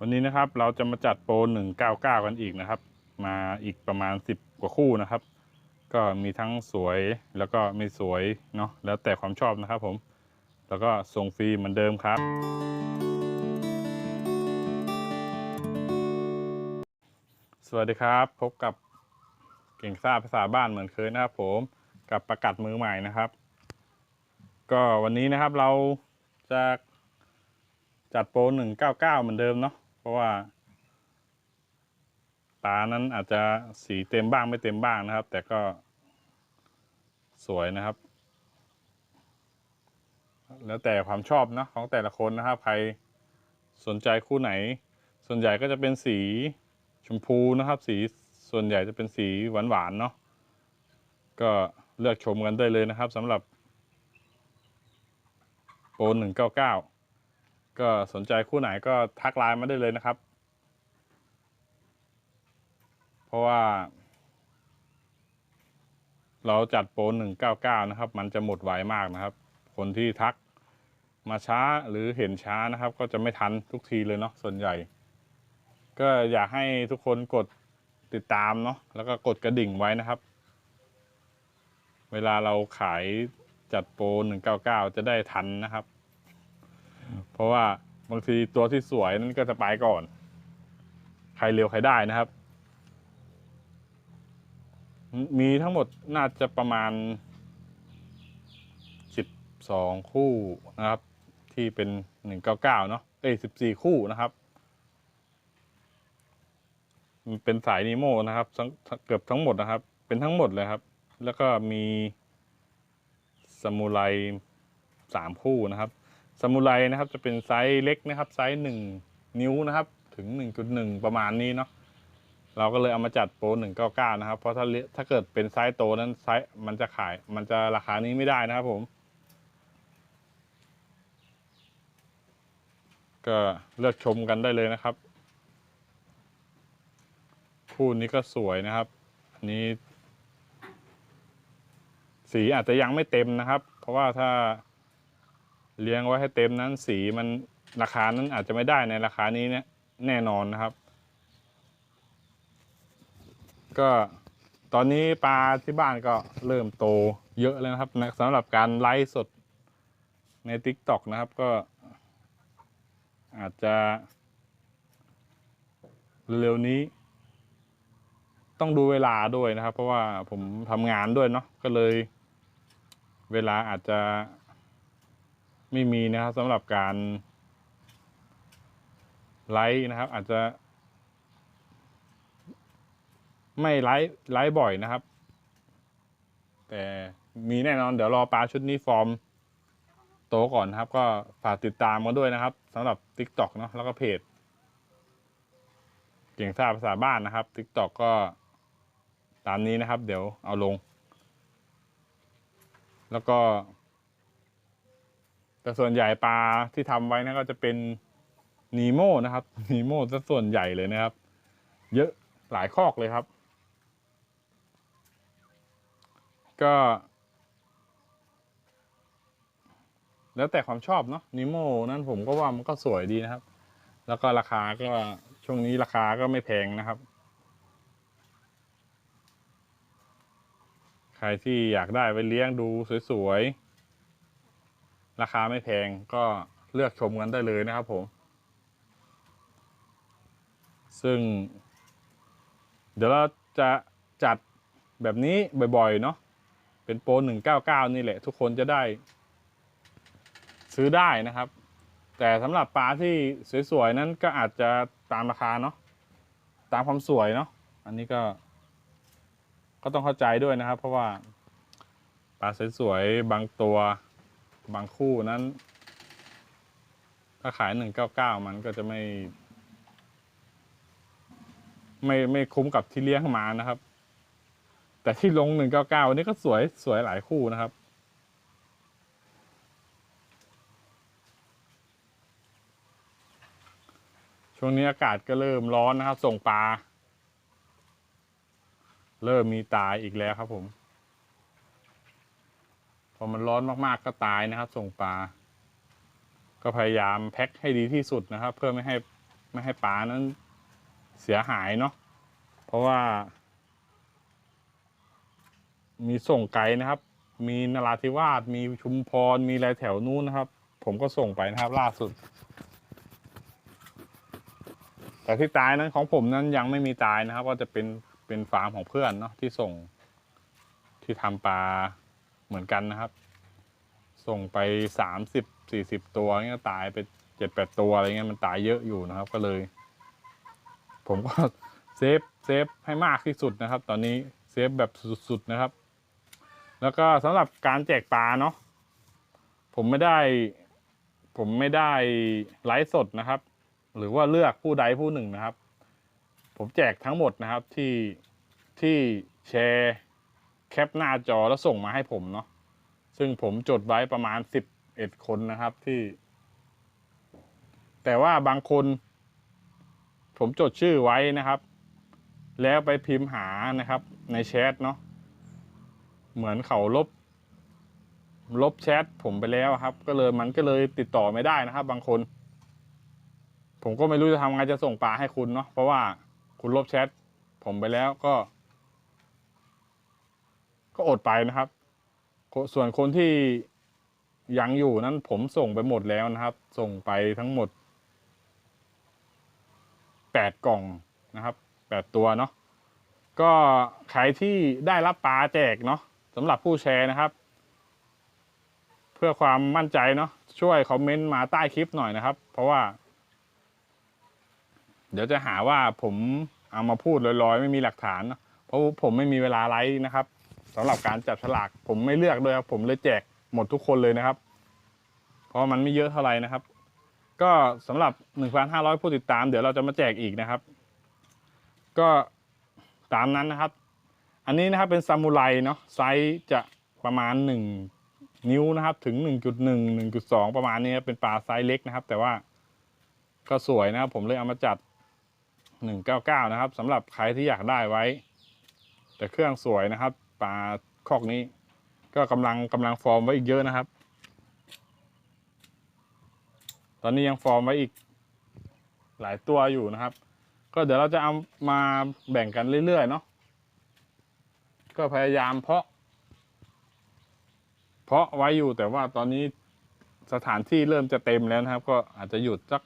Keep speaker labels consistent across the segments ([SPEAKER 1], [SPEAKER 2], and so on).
[SPEAKER 1] วันนี้นะครับเราจะมาจัดโปร199 กันอีกนะครับ มาอีกประมาณ 10 กว่าคู่นะครับ ก็มีทั้งสวยแล้วก็ไม่สวยเนาะแล้วแต่ความชอบนะครับผม แล้วก็ส่งฟรีเหมือนเดิมครับ สวัสดีครับ พบกับเก่งซ่าภาษาบ้านเหมือนเคยนะครับผมกับประกัดมือใหม่นะครับ ก็วันนี้นะครับเราจะจัดโปร199 เหมือนเดิมเนาะ เพราะว่าตานั้นอาจจะสีเต็มบ้างไม่เต็มบ้างนะครับ แต่ก็สวยนะครับ แล้วแต่ความชอบนะของแต่ละคนนะครับ ใครสนใจคู่ไหน ส่วนใหญ่ก็จะเป็นสีชมพูนะครับ สีส่วนใหญ่จะเป็นสีหวานๆเนาะก็เลือกชมกันได้เลยนะครับสำหรับโปร199 ก็สนใจคู่ไหนก็ทักไลน์มาได้เลยนะครับ เพราะว่า เราจัดโปร199นะครับ มันจะหมดไวมากนะครับ คนที่ทักมาช้าหรือเห็นช้านะครับ ก็จะไม่ทันทุกทีเลยเนาะส่วนใหญ่ ก็อยากให้ทุกคนกดติดตามเนาะแล้วก็กดกระดิ่งไว้นะครับ เวลาเราขายจัดโปร199 จะได้ทันนะครับ เพราะว่าบางทีตัวที่สวยนั้นก็จะไปก่อน ใครเร็วใครได้นะครับ มีทั้งหมดน่าจะประมาณ 12 คู่นะครับ ที่เป็น 199 เนาะเอ้ย14 คู่นะครับมันเป็นสายนีโมนะครับเกือบทั้งหมดนะครับ เป็นทั้งหมดเลยครับ แล้วก็มีสมุไรสามคู่นะครับ สมุไรนะครับจะเป็นไซส์เล็กนะครับไซส์หนึ่งนิ้วนะครับ ถึง 1.1 ประมาณนี้เนาะเราก็เลยเอามาจัดโปร199 นะครับ เพราะถ้าเลืถ้าเกิดเป็นไซส์โตนั้นไซส์มันจะขายมันจะราคานี้ไม่ได้นะครับผม ก็เลือกชมกันได้เลยนะครับ คู่นี้ก็สวยนะครับ อันนี้ สีอาจจะยังไม่เต็มนะครับ เพราะว่าถ้า เลี้ยงไว้ให้เต็มนั้นสีมันราคานั้นอาจจะไม่ได้ในราคานี้เนี่ยแน่นอนนะครับ ก็ตอนนี้ปลาที่บ้านก็เริ่มโตเยอะแล้วนะครับสำหรับการไลฟ์สดใน t ิ k t o k นะครับก็ อาจจะ เร็วนี้ ต้องดูเวลาด้วยนะครับ เพราะว่าผมทำงานด้วยเนาะก็เลย เวลาอาจจะ ไม่มีนะครับสำหรับการไลฟ์นะครับ อาจจะ ไม่ไลฟ์ไลฟ์บ่อยนะครับ แต่มีแน่นอนเดี๋ยวรอปลาชุดนี้ฟอร์ม โตก่อนนะครับ ก็ฝากติดตามมาด้วยนะครับสำหรับ TikTok เนาะแล้วก็เพจเก่งซ่าภาษาบ้านนะครับ TikTok ก็ตามนี้นะครับ เดี๋ยวเอาลง แล้วก็ แต่ส่วนใหญ่ปลาที่ทำไว้นะก็จะเป็นนีโมนะครับนีโมซะส่วนใหญ่เลยนะครับ เยอะหลายคอกเลยครับ ก็ แล้วแต่ความชอบเนาะนิโมนั่นผมก็ว่ามันก็สวยดีนะครับ แล้วก็ราคาก็ช่วงนี้ราคาก็ไม่แพงนะครับ ใครที่อยากได้ไปเลี้ยงดูสวยๆ ราคาไม่แพงก็เลือกชมกันได้เลยนะครับผม ซึ่ง เดี๋ยวเราจะจัดแบบนี้บ่อยๆ เนาะเป็นโปร199นี่แหละ ทุกคนจะได้ ซื้อได้นะครับ แต่สำหรับปลาที่สวยๆ นั้นก็อาจจะตามราคาเนาะตามความสวยเนาะอันนี้ก็ ก็ต้องเข้าใจด้วยนะครับ เพราะว่าปลาสวยๆบางตัว บางคู่นั้น ถ้าขาย199มันก็จะไม่ ไม่ไม่คุ้มกับที่เลี้ยงมานะครับ แต่ที่ลง199นี่ก็สวยสวยหลายคู่นะครับช่วงนี้อากาศก็เริ่มร้อนนะครับ ส่งปลา เริ่มมีตายอีกแล้วครับผม พอมันร้อนมากๆก็ตายนะครับ ส่งปลา ก็พยายามแพ็คให้ดีที่สุดนะครับ เพื่อไม่ให้ไม่ให้ปลานั้นเสียหายเนาะเพราะว่า มีส่งไกลนะครับ มีนราธิวาสมีชุมพรมีอะไรแถวนู้นนะครับ ผมก็ส่งไปนะครับ ล่าสุด แต่ที่ตายนั้นของผมนั้นยังไม่มีตายนะครับ ก็จะเป็นเป็นฟาร์มของเพื่อนเนาะที่ส่งที่ทำปลา เหมือนกันนะครับ ส่งไปสามสิบสี่สิบตัวเงี้ยตายไปเจ็ดแปดตัวอะไรเงี้ยมันตายเยอะอยู่นะครับก็เลย ผมก็เซฟเซฟให้มากที่สุดนะครับ ตอนนี้เซฟแบบสุดๆนะครับ แล้วก็สำหรับการแจกปลาเนาะผมไม่ได้ ผมไม่ได้ไลฟ์สดนะครับ หรือว่าเลือกผู้ใดผู้หนึ่งนะครับ ผมแจกทั้งหมดนะครับที่ที่แชร์ แคปหน้าจอแล้วส่งมาให้ผมเนาะซึ่งผมจดไว้ประมาณสิบเอ็ดคนนะครับที่ แต่ว่าบางคน ผมจดชื่อไว้นะครับ แล้วไปพิมพ์หานะครับ ในแชทเนาะเหมือนเขาลบ ลบแชทผมไปแล้วครับ ก็เลยมันก็เลยติดต่อไม่ได้นะครับ บางคน ผมก็ไม่รู้จะทำไงจะส่งปลาให้คุณเนาะเพราะว่าคุณลบแชทผมไปแล้วก็ ก็อดไปนะครับ ส่วนคนที่ยังอยู่นั้นผมส่งไปหมดแล้วนะครับ ส่งไปทั้งหมดแปดกล่องนะครับแปดตัวเนาะก็ใครที่ได้รับปลาแจกเนาะสำหรับผู้แชร์นะครับ เพื่อความมั่นใจเนาะช่วยคอมเมนต์มาใต้คลิปหน่อยนะครับ เพราะว่า เดี๋ยวจะหาว่าผมเอามาพูดลอยๆ ไม่มีหลักฐานเนอะเพราะผมไม่มีเวลาไลฟ์นะครับ สำหรับการจับฉลากผมไม่เลือกด้วยครับผมเลยแจกหมดทุกคนเลยนะครับ เพราะมันไม่เยอะเท่าไหร่นะครับ ก็สำหรับ 1,500 ผู้ติดตามเดี๋ยวเราจะมาแจกอีกนะครับ ก็ตามนั้นนะครับ อันนี้นะครับเป็นซามูไรเนาะไซส์จะประมาณ 1 นิ้วนะครับ ถึง 1.1 1.2 ประมาณนี้เป็นปลาไซส์เล็กนะครับ แต่ว่าก็สวยนะครับ ผมเลยเอามาจัด 199 นะครับสำหรับใครที่อยากได้ไว้ แต่เครื่องสวยนะครับ ปลาคอกนี้ ก็กำลังกำลังฟอร์มไว้อีกเยอะนะครับ ตอนนี้ยังฟอร์มไว้อีกหลายตัวอยู่นะครับ ก็เดี๋ยวเราจะเอามาแบ่งกันเรื่อยๆเนาะก็พยายามเพาะ เพาะไว้อยู่แต่ว่าตอนนี้สถานที่เริ่มจะเต็มแล้วนะครับ ก็อาจจะหยุดสัก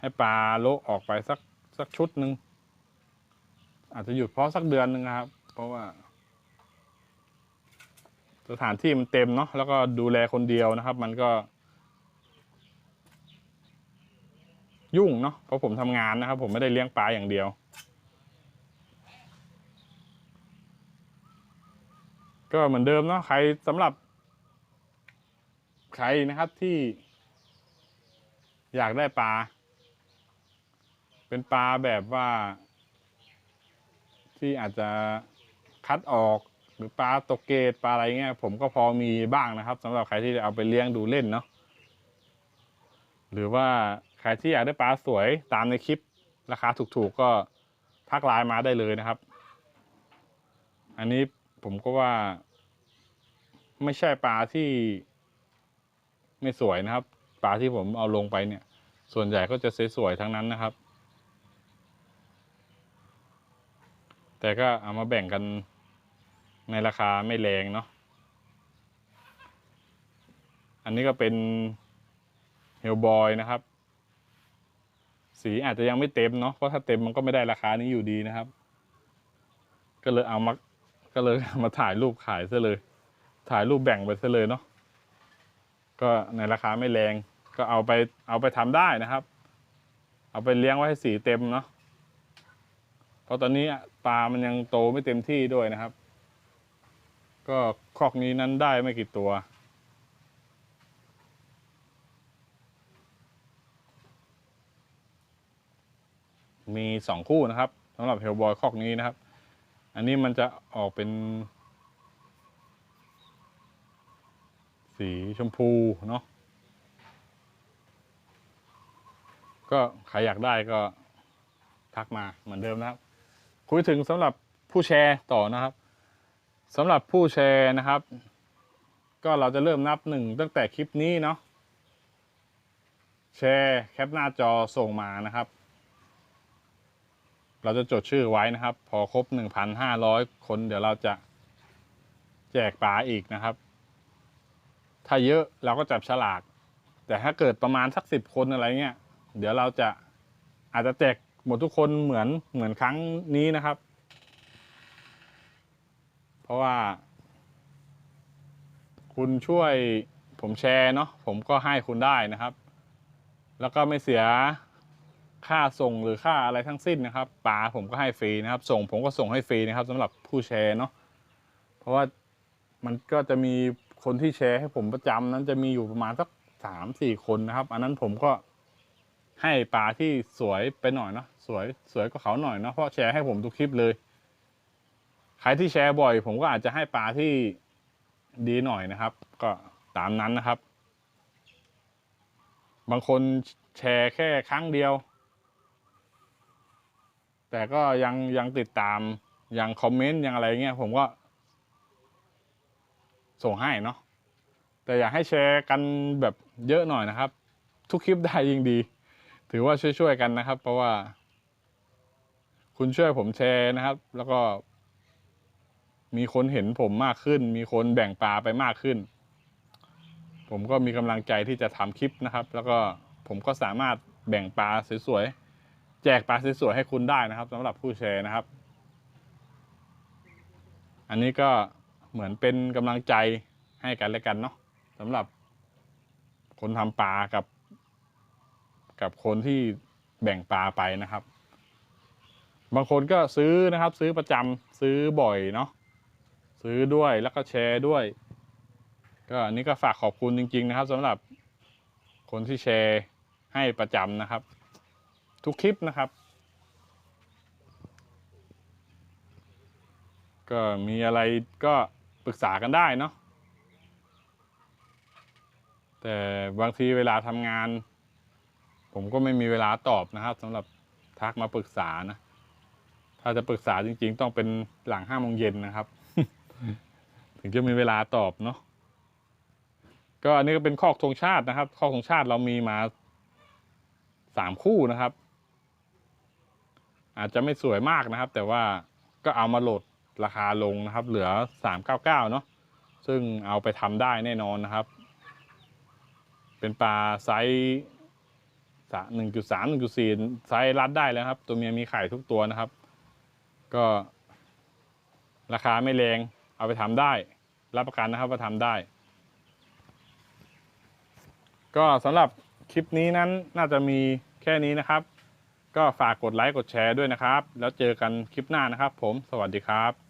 [SPEAKER 1] ให้ปลาโลออกไปสักสักชุดหนึ่งอาจจะหยุดเพาะสักเดือนหนึ่งนะครับ เพราะว่า สถานที่มันเต็มเนาะแล้วก็ดูแลคนเดียวนะครับ มันก็ ยุ่งเนาะเพราะผมทำงานนะครับ ผมไม่ได้เลี้ยงปลาอย่างเดียว ก็เหมือนเดิมเนาะใครสำหรับ ใครนะครับที่อยากได้ปลา เป็นปลาแบบว่า ที่อาจจะ คัดออกหรือปลาตกเกตปลาอะไรเงี้ยผมก็พอมีบ้างนะครับสำหรับใครที่จะเอาไปเลี้ยงดูเล่นเนาะหรือว่าใครที่อยากได้ปลาสวยตามในคลิปราคาถูกๆก็ทักไลน์มาได้เลยนะครับ อันนี้ผมก็ว่า ไม่ใช่ปลาที่ไม่สวยนะครับ ปลาที่ผมเอาลงไปเนี่ย ส่วนใหญ่ก็จะสวยๆทั้งนั้นนะครับ แต่ก็เอามาแบ่งกัน ในราคาไม่แรงเนาะ อันนี้ก็เป็นเฮลบอยนะครับ สีอาจจะยังไม่เต็มเนาะ เพราะถ้าเต็มมันก็ไม่ได้ราคานี้อยู่ดีนะครับ ก็เลยเอามา ก็เลยมาถ่ายรูปขายซะเลย ถ่ายรูปแบ่งไปซะเลยเนาะ ก็ในราคาไม่แรง ก็เอาไปเอาไปทำได้นะครับ เอาไปเลี้ยงไว้ให้สีเต็มเนาะ เพราะตอนนี้ปลามันยังโตไม่เต็มที่ด้วยนะครับ ก็คอกนี้นั้นได้ไม่กี่ตัว มีสองคู่นะครับสำหรับเฮลบอยคอกนี้นะครับ อันนี้มันจะออกเป็น สีชมพูเนาะก็ใครอยากได้ก็ทักมาเหมือนเดิมนะครับ คุยถึงสำหรับผู้แชร์ต่อนะครับ สำหรับผู้แชร์นะครับ ก็เราจะเริ่มนับหนึ่งตั้งแต่คลิปนี้เนาะแชร์แคปหน้าจอส่งมานะครับ เราจะจดชื่อไว้นะครับ พอครบ 1,500 คนเดี๋ยวเราจะแจกปลาอีกนะครับ ถ้าเยอะเราก็จับฉลาก แต่ถ้าเกิดประมาณสักสิบคนอะไรเงี้ย เดี๋ยวเราจะอาจจะแจกหมดทุกคนเหมือนเหมือนครั้งนี้นะครับ เพราะว่า คุณช่วยผมแชร์เนาะผมก็ให้คุณได้นะครับ แล้วก็ไม่เสียค่าส่งหรือค่าอะไรทั้งสิ้นนะครับปลาผมก็ให้ฟรีนะครับ ส่งผมก็ส่งให้ฟรีนะครับสำหรับผู้แชร์เนาะเพราะว่ามันก็จะมีคนที่แชร์ให้ผมประจำนั้นจะมีอยู่ประมาณสักสามสี่คนนะครับ อันนั้นผมก็ให้ปลาที่สวยไปหน่อยเนาะสวยสวยกว่าเขาหน่อยเนาะเพราะแชร์ให้ผมทุกคลิปเลย ครที่แชร์บ่อย ผมก็อาจจะให้ปลาที่ดีหน่อยนะครับ ก็ตามนั้นนะครับ บางคนแชร์แค่ครั้งเดียว แต่ก็ยังยังติดตามยังคอมเมนต์ยังอะไรเงี้ยผมก็ ส่งให้เนาะแต่อยากให้แชร์กันแบบเยอะหน่อยนะครับ ทุกคลิปได้ยิ่งดี ถือว่าช่วยๆกันนะครับ เพราะว่า คุณช่วยผมแชร์นะครับ แล้วก็ มีคนเห็นผมมากขึ้น มีคนแบ่งปลาไปมากขึ้น ผมก็มีกำลังใจที่จะทำคลิปนะครับ แล้วก็ผมก็สามารถแบ่งปลาสวยๆ แจกปลาสวยๆให้คุณได้นะครับสำหรับผู้แชร์นะครับ อันนี้ก็เหมือนเป็นกำลังใจให้กันและกันเนาะสำหรับคนทำปลากับ กับคนที่แบ่งปลาไปนะครับ บางคนก็ซื้อนะครับ ซื้อประจำซื้อบ่อยเนาะ ซื้อด้วยแล้วก็แชร์ด้วย ก็อันนี้ก็ฝากขอบคุณจริง ๆ นะครับสำหรับคนที่แชร์ให้ประจำนะครับ ทุกคลิปนะครับ ก็มีอะไรก็ปรึกษากันได้เนาะแต่บางทีเวลาทำงาน ผมก็ไม่มีเวลาตอบนะครับสำหรับทักมาปรึกษานะ ถ้าจะปรึกษาจริง ๆ ต้องเป็นหลังห้าโมงเย็นนะครับ ถึงจะมีเวลาตอบเนาะก็อันนี้ก็เป็นคอกธงชาตินะครับคอกธงชาติเรามีมาสามคู่นะครับ อาจจะไม่สวยมากนะครับ แต่ว่าก็เอามาโหลดราคาลงนะครับ เหลือสามเก้าเก้าเนาะซึ่งเอาไปทำได้แน่นอนนะครับ เป็นปลาไซส์หนึ่งจุดสามหนึ่งจุดสี่ไซส์รัดได้แล้วครับ ตัวเมียมีไข่ทุกตัวนะครับ ก็ราคาไม่แรงเอาไปทำได้ รับประกันนะครับว่าทำได้ ก็สำหรับคลิปนี้นั้นน่าจะมีแค่นี้นะครับ ก็ฝากกดไลค์กดแชร์ด้วยนะครับ แล้วเจอกันคลิปหน้านะครับ ผม สวัสดีครับ